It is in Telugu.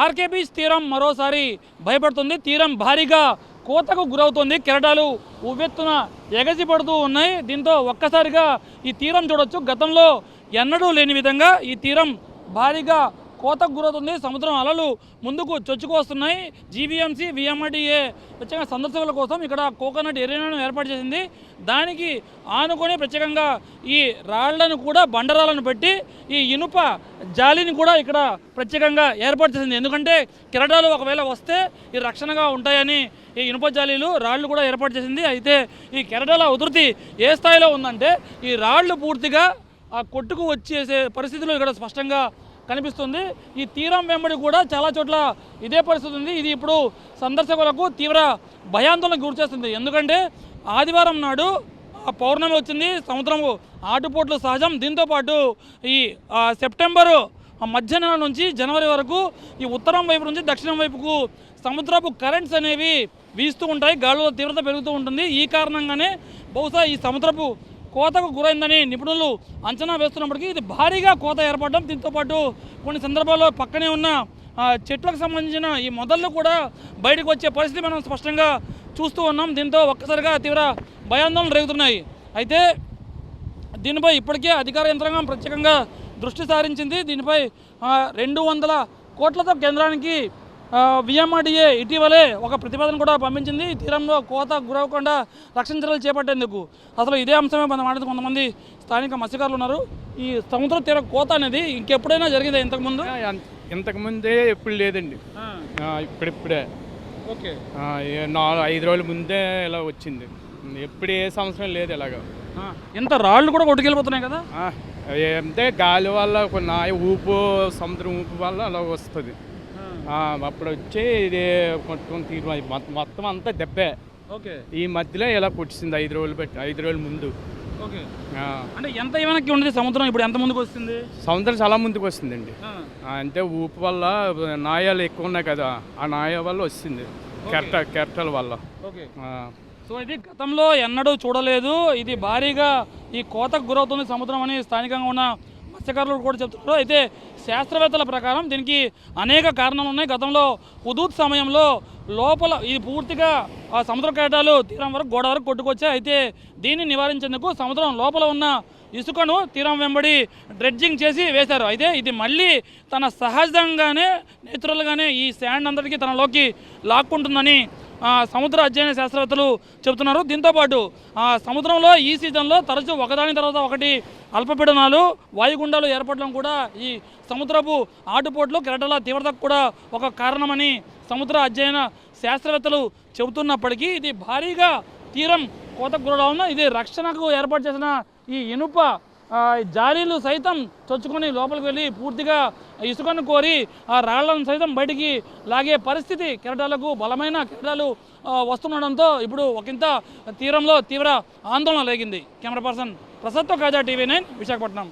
ఆర్కే బీచ్ తీరం మరోసారి భయపడుతుంది. తీరం భారీగా కోతకు గురవుతుంది. కెరటాలు ఉవ్వెత్తున ఎగసి పడుతూ ఉన్నాయి. దీంతో ఒక్కసారిగా ఈ తీరం చూడొచ్చు. గతంలో ఎన్నడూ లేని విధంగా ఈ తీరం భారీగా కోతకు గురవుతుంది. సముద్రం అలలు ముందుకు చొచ్చుకొస్తున్నాయి జీవీఎంసీ విఎంఆర్డీఏ ప్రత్యేక సందర్శకుల కోసం ఇక్కడ కోకోనట్ ఎరీనాను ఏర్పాటు చేసింది. దానికి ఆనుకొని ప్రత్యేకంగా ఈ రాళ్ళను కూడా బండరాలను పెట్టి ఈ ఇనుప జాలిని కూడా ఇక్కడ ప్రత్యేకంగా ఏర్పాటు చేసింది. ఎందుకంటే కిరటాలు ఒకవేళ వస్తే ఈ రక్షణగా ఉంటాయని ఈ ఇనుప జాలీలు రాళ్ళు కూడా ఏర్పాటు చేసింది. అయితే ఈ కెరటాల ఉధృతి ఏ స్థాయిలో ఉందంటే ఈ రాళ్ళు పూర్తిగా ఆ కొట్టుకు వచ్చేసే పరిస్థితులు ఇక్కడ స్పష్టంగా కనిపిస్తుంది. ఈ తీరం వెంబడి కూడా చాలా చోట్ల ఇదే పరిస్థితి ఉంది. ఇది ఇప్పుడు సందర్శకులకు తీవ్ర భయాందోళనకు గురిచేస్తుంది ఎందుకంటే ఆదివారం నాడు ఆ పౌర్ణమి వచ్చింది. సముద్రము ఆటుపోట్లు సహజం. దీంతోపాటు ఈ సెప్టెంబరు మధ్యాహ్నం మధ్య నెల నుంచి జనవరి వరకు ఈ ఉత్తరం వైపు నుంచి దక్షిణం వైపుకు సముద్రపు కరెంట్స్ అనేవి వీస్తూ ఉంటాయి. గాలుల తీవ్రత పెరుగుతూ ఉంటుంది. ఈ కారణంగానే బహుశా ఈ సముద్రపు కోతకు గురైందని నిపుణులు అంచనా వేస్తున్నప్పటికీ ఇది భారీగా కోత ఏర్పడడం దీంతో పాటు కొన్ని సందర్భాల్లో పక్కనే ఉన్న చెట్లకు సంబంధించిన ఈ మొదళ్ళు కూడా బయటకు వచ్చే పరిస్థితి మనం స్పష్టంగా చూస్తూ ఉన్నాం. దీంతో ఒక్కసారిగా తీవ్ర భయాందోళనలు రేగుతున్నాయి. అయితే దీనిపై ఇప్పటికే అధికార యంత్రాంగం ప్రత్యేకంగా దృష్టి సారించింది. దీనిపై రెండు వందల కోట్లతో కేంద్రానికి విఎంఆర్డీఏ ఇటీవలే ఒక ప్రతిపాదన కూడా పంపించింది. తీరంలో కోత గురవకుండా రక్షణ చర్యలు చేపట్టేందుకు. అసలు ఇదే అంశమే మనం మాట్లాడుతూ కొంతమంది స్థానిక మత్స్యకారులు ఉన్నారు. ఈ సముద్ర తీర కోత అనేది ఇంకెప్పుడైనా జరిగిందా ఇంతకుముందు ఇంత- ఇంతకుముందే ఎప్పుడు లేదండి. ఇప్పుడిప్పుడే. ఓకే. నాలుగు ఐదు రోజుల ముందే ఇలా వచ్చింది. ఎప్పుడు ఏ సంవత్సరం లేదు ఇలాగ ఇంత రాళ్ళు కూడా కొట్టుకెళ్ళిపోతున్నాయి కదా? అంటే గాలి వల్ల కొన్ని ఊపు సముద్రం ఊపు వల్ల అలా వస్తుంది. అప్పుడు వచ్చి ఇది కొట్టుకొని తీరు. మొత్తం అంతా దెబ్బే. ఓకే. ఈ మధ్యలో ఇలా కొట్టింది ఐదు రోజులు పెట్టి ఐదు రోజుల ముందు. ఓకే. అంటే ఎంత వెనక్కి ఉండేది సముద్రం? ఇప్పుడు ఎంత ముందుకు వస్తుంది సముద్రం చాలా ముందుకు వస్తుందండి అంటే ఊపు వల్ల నాయాలు ఎక్కువ ఉన్నాయి కదా ఆ నాయ వల్ల వస్తుంది. కెరట కెరటల వల్ల. ఓకే. సో ఇది గతంలో ఎన్నడూ చూడలేదు. ఇది భారీగా ఈ కోతకు గురవుతుంది సముద్రం అని స్థానికంగా ఉన్న మత్స్యకారులు కూడా చెప్తున్నారు. అయితే శాస్త్రవేత్తల ప్రకారం దీనికి అనేక కారణాలు ఉన్నాయి. గతంలో హుదూద్ సమయంలో లోపల ఇది పూర్తిగా ఆ సముద్ర కేటాలు తీరం వరకు గోడ వరకు కొట్టుకొచ్చాయి. అయితే దీన్ని నివారించేందుకు సముద్రం లోపల ఉన్న ఇసుకను తీరం వెంబడి డ్రెడ్జింగ్ చేసి వేశారు. అయితే ఇది మళ్ళీ తన సహజంగానే నేచురల్గానే ఈ శాండ్ అంతటికీ తనలోకి లాక్కుంటుందని సముద్ర అధ్యయన శాస్త్రవేత్తలు చెబుతున్నారు. దీంతోపాటు సముద్రంలో ఈ సీజన్లో తరచూ ఒకదాని తర్వాత ఒకటి అల్పపీడనాలు వాయుగుండాలు ఏర్పడడం కూడా ఈ సముద్రపు ఆటుపోట్లు కెరటల తీవ్రతకు కూడా ఒక కారణమని సముద్ర అధ్యయన శాస్త్రవేత్తలు చెబుతున్నప్పటికీ ఇది భారీగా తీరం కోతకు గురవడం ఇది రక్షణకు ఏర్పాటు చేసిన ఈ ఇనుప జాలీలు సైతం చొచ్చుకొని లోపలికి వెళ్ళి పూర్తిగా ఇసుకను కోరి ఆ రాళ్ళను సైతం బయటికి లాగే పరిస్థితి కెరటాలకు బలమైన కెరటాలు వస్తుండడంతో ఇప్పుడు ఒకంత తీరంలో తీవ్ర ఆందోళన లేగింది కెమెరా పర్సన్ ప్రసాద్తో కాజా టీవీ నైన్ విశాఖపట్నం.